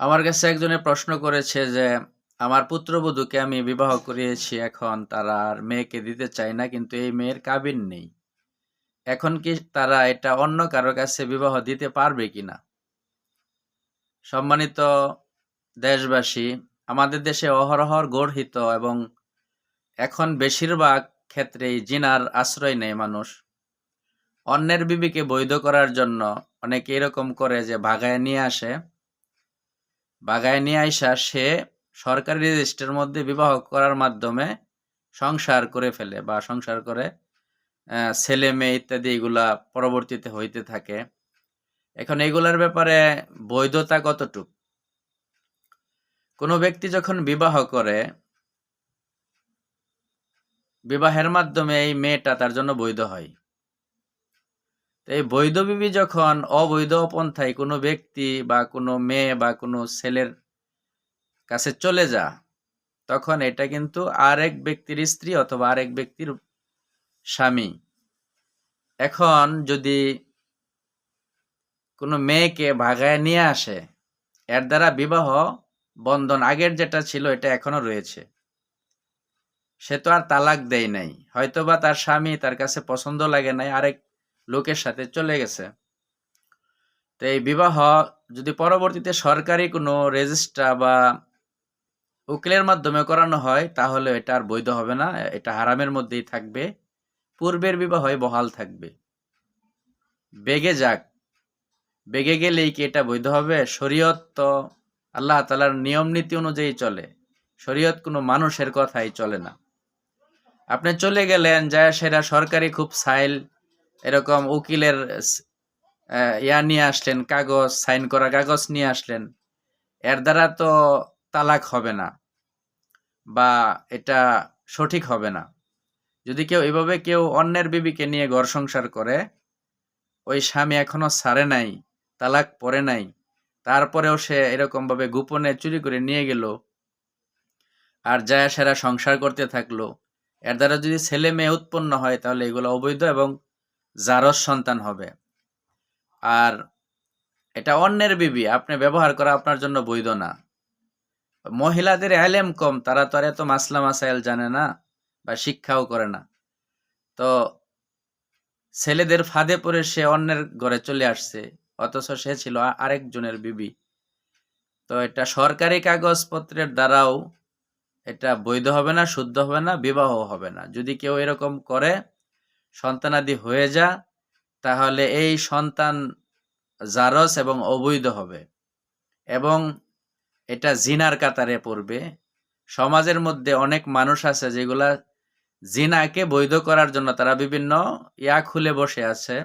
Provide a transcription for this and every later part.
আমার কাছে একজনে প্রশ্ন করেছে যে, আমার পুত্রবধূকে আমি বিবাহ করিয়েছি, এখন তারা আর মেয়েকে দিতে চায় না, কিন্তু এই মেয়ের কাবিন নেই। এখন কি তারা এটা অন্য কারও কাছে বিবাহ দিতে পারবে কিনা সম্মানিত দেশবাসী, আমাদের দেশে অহরহর গর্হিত এবং এখন বেশিরভাগ ক্ষেত্রেই জিনার আশ্রয় নেয় মানুষ। অন্যের বিবিকে বৈধ করার জন্য অনেকে এরকম করে যে ভাগায় নিয়ে আসে। বাগায় নিয়ে আইসা সে সরকারি রেজিস্ট্রের মধ্যে বিবাহ করার মাধ্যমে সংসার করে ফেলে বা সংসার করে ছেলে, মেয়ে ইত্যাদি এগুলা পরবর্তীতে হইতে থাকে। এখন এগুলার ব্যাপারে বৈধতা কতটুক? কোনো ব্যক্তি যখন বিবাহ করে, বিবাহের মাধ্যমে এই মেয়েটা তার জন্য বৈধ হয়। এই বৈধ বিবি যখন অবৈধ পন্থায় কোনো ব্যক্তি বা কোনো মেয়ে বা কোনো ছেলের কাছে চলে যা তখন এটা কিন্তু আরেক ব্যক্তির স্ত্রী অথবা আরেক ব্যক্তির স্বামী। এখন যদি কোনো মেয়েকে ভাগায় নিয়ে আসে, এর দ্বারা বিবাহ বন্ধন আগের যেটা ছিল এটা এখনও রয়েছে। সে তো আর তালাক দেয় নাই। হয়তোবা তার স্বামী তার কাছে পছন্দ লাগে নাই, আরেক লোকের সাথে চলে গেছে। তো এই বিবাহ যদি পরবর্তীতে সরকারি কোনো রেজিস্ট্রা বা উকিলের মাধ্যমে করানো হয়, তাহলে এটা আর বৈধ হবে না। এটা হারামের মধ্যেই থাকবে। পূর্বের বিবাহই বহাল থাকবে। বেগে যাক। বেগে গেলেই কি এটা বৈধ হবে? শরীয়ত তো আল্লাহ তালার নিয়ম নীতি অনুযায়ী চলে। শরীয়ত কোনো মানুষের কথাই চলে না। আপনি চলে গেলেন যা সেটা সরকারি খুব সাইল। এরকম উকিলের ইয়া নিয়ে আসলেন, কাগজ, সাইন করা কাগজ নিয়ে আসলেন। এর দ্বারা তো তালাক হবে না বা এটা সঠিক হবে না। যদি কেউ এভাবে কেউ অন্যের বিবিকে নিয়ে ঘর সংসার করে, ওই স্বামী এখনও ছাড়ে নাই, তালাক পরে নাই, তারপরেও সে এরকম ভাবে গোপনে চুরি করে নিয়ে গেল আর যায় সেরা সংসার করতে থাকল, এর দ্বারা যদি ছেলে মেয়ে উৎপন্ন হয়, তাহলে এগুলো অবৈধ এবং জারজ সন্তান হবে। আর এটা অন্যের বিবি, আপনি ব্যবহার করা আপনার জন্য বৈধ না। মহিলাদের এলেম কম, তারা তো আর এত মাসলা মাসাইল জানে না বা শিক্ষাও করে না। তো ছেলেদের ফাঁদে পড়ে সে অন্যের ঘরে চলে আসছে, অথচ সে ছিল আরেকজনের বিবি। তো এটা সরকারি কাগজপত্রের দ্বারাও এটা বৈধ হবে না, শুদ্ধ হবে না, বিবাহ হবে না। যদি কেউ এরকম করে সন্তানাদি হয়ে যা, তাহলে এই সন্তান জারস এবং অবৈধ হবে। এবং এটা জিনার কাতারে পড়বে। সমাজের মধ্যে অনেক মানুষ আছে যেগুলা জিনাকে বৈধ করার জন্য তারা বিভিন্ন ইয়া খুলে বসে আছে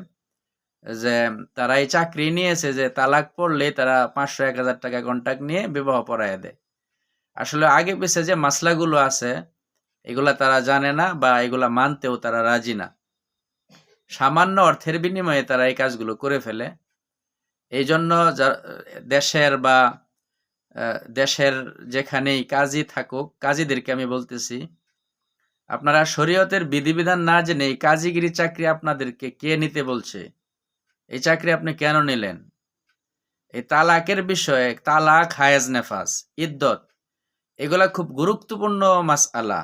যে তারা এই চাকরি নিয়েছে যে তালাক পড়লে তারা পাঁচশো এক হাজার টাকা কন্ট্যাক্ট নিয়ে বিবাহ পড়ায় দেয়। আসলে আগে পিছে যে মাসলাগুলো আছে, এগুলা তারা জানে না বা এগুলা মানতেও তারা রাজি না। সামান্য অর্থের বিনিময়ে তারা এই কাজগুলো করে ফেলে। এই জন্য দেশের বা দেশের যেখানেই কাজী থাকুক, কাজীদেরকে আমি বলতেছি, আপনারা শরীয়তের বিধিবিধান না জেনে এই কাজীগিরি চাকরি আপনাদেরকে কে নিতে বলছে? এই চাকরি আপনি কেন নিলেন? এই তালাকের বিষয়ে তালাক, হায়াজ নেফাস ইদ্দত এগুলা খুব গুরুত্বপূর্ণ মাসআলা।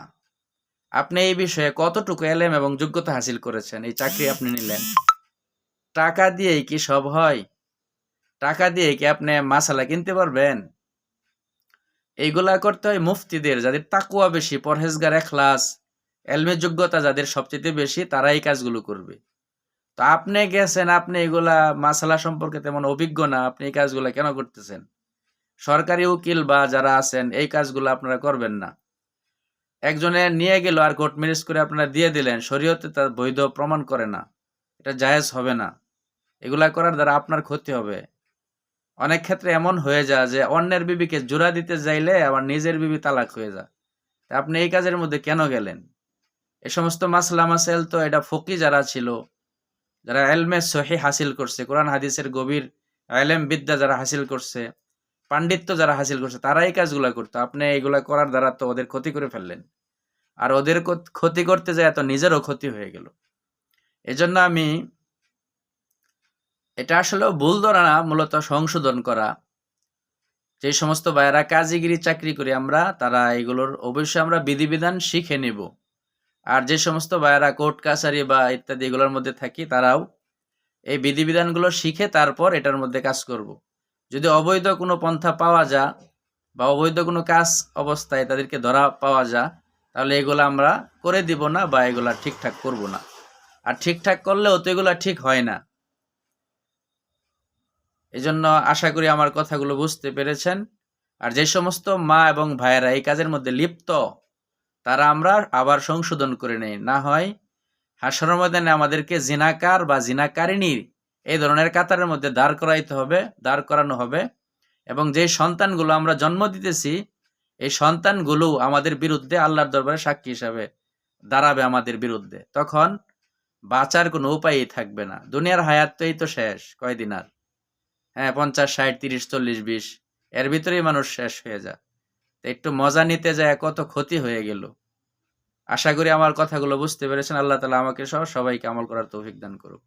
আপনি এই বিষয়ে কতটুকু এলেম এবং যোগ্যতা হাসিল করেছেন? এই চাকরি আপনি নিলেন। টাকা দিয়েই কি সব হয়? টাকা দিয়ে কি আপনি মাসালা কিনতে পারবেন? এইগুলা করতে হয় মুফতিদের, যাদের তাকুয়া বেশি, পরহেজগার, এখলাস, এলমের যোগ্যতা যাদের সবচেয়ে বেশি তারা এই কাজগুলো করবে। তো আপনি গেছেন, আপনি এগুলা মাসালা সম্পর্কে তেমন অভিজ্ঞ না, আপনি এই কাজগুলা কেন করতেছেন? সরকারি উকিল বা যারা আছেন, এই কাজগুলো আপনারা করবেন না। একজনে নিয়ে গেল আর কোর্ট ম্যারেজ করে আপনারা দিয়ে দিলেন, শরীয়তে তার বৈধ প্রমাণ করে না। এটা জায়েজ হবে না। এগুলা করার দ্বারা আপনার ক্ষতি হবে। অনেক ক্ষেত্রে এমন হয়ে যায় যে অন্যের বিবিকে জোড়া দিতে যাইলে আবার নিজের বিবি তালাক হয়ে যায়। আপনি এই কাজের মধ্যে কেন গেলেন? এ সমস্ত মাসলা মাসাইল তো এটা ফকি যারা ছিল, যারা এলমে সহি হাসিল করছে, কোরআন হাদিসের গভীর এলেম বিদ্যা যারা হাসিল করছে পাণ্ডিত্য যারা হাসিল করছে তারা এই কাজগুলা করতো। আপনি এইগুলা করার দ্বারা তো ওদের ক্ষতি করে ফেললেন। আর ওদের ক্ষতি করতে যায় এত নিজেরও ক্ষতি হয়ে গেল। এজন্য আমি এটা আসলে ভুল ধরা না, মূলত সংশোধন করা। যে সমস্ত ভাইয়েরা কাজীগিরি চাকরি করি আমরা, তারা এগুলোর অবশ্যই আমরা বিধিবিধান শিখে নেব। আর যে সমস্ত ভাইয়েরা কোর্ট, কাছারি বা ইত্যাদি এগুলোর মধ্যে থাকি, তারাও এই বিধিবিধানগুলো শিখে তারপর এটার মধ্যে কাজ করব। যদি অবৈধ কোনো পন্থা পাওয়া যা বা অবৈধ কোনো কাজ অবস্থায় তাদেরকে ধরা পাওয়া যা, তাহলে এগুলো আমরা করে দিব না বা এগুলা ঠিকঠাক করব না। আর ঠিকঠাক করলেও তো এগুলো ঠিক হয় না। এজন্য আশা করি আমার কথাগুলো বুঝতে পেরেছেন। আর যে সমস্ত মা এবং ভাইয়েরা এই কাজের মধ্যে লিপ্ত, তারা আমরা আবার সংশোধন করে নেই। না হয় হাসর ময়দানে আমাদেরকে জিনাকার বা জিনাকারিনীর এই ধরনের কাতারের মধ্যে দাঁড় করাইতে হবে, দাঁড় করানো হবে। এবং যে সন্তানগুলো আমরা জন্ম দিতেছি, এই সন্তানগুলো আমাদের বিরুদ্ধে আল্লাহর দরবারে সাক্ষী হিসাবে দাঁড়াবে আমাদের বিরুদ্ধে। তখন বাঁচার কোনো উপায়ই থাকবে না। দুনিয়ার হায়াত তো এই তো শেষ, কয়দিন আর? হ্যাঁ পঞ্চাশ, ষাট, তিরিশ, চল্লিশ, বিশ, এর ভিতরেই মানুষ শেষ হয়ে যায়। তো একটু মজা নিতে যায় কত ক্ষতি হয়ে গেল। আশা করি আমার কথাগুলো বুঝতে পেরেছেন। আল্লাহ তালা আমাকে সহ সবাইকে আমল করার তৌফিক দান করুক।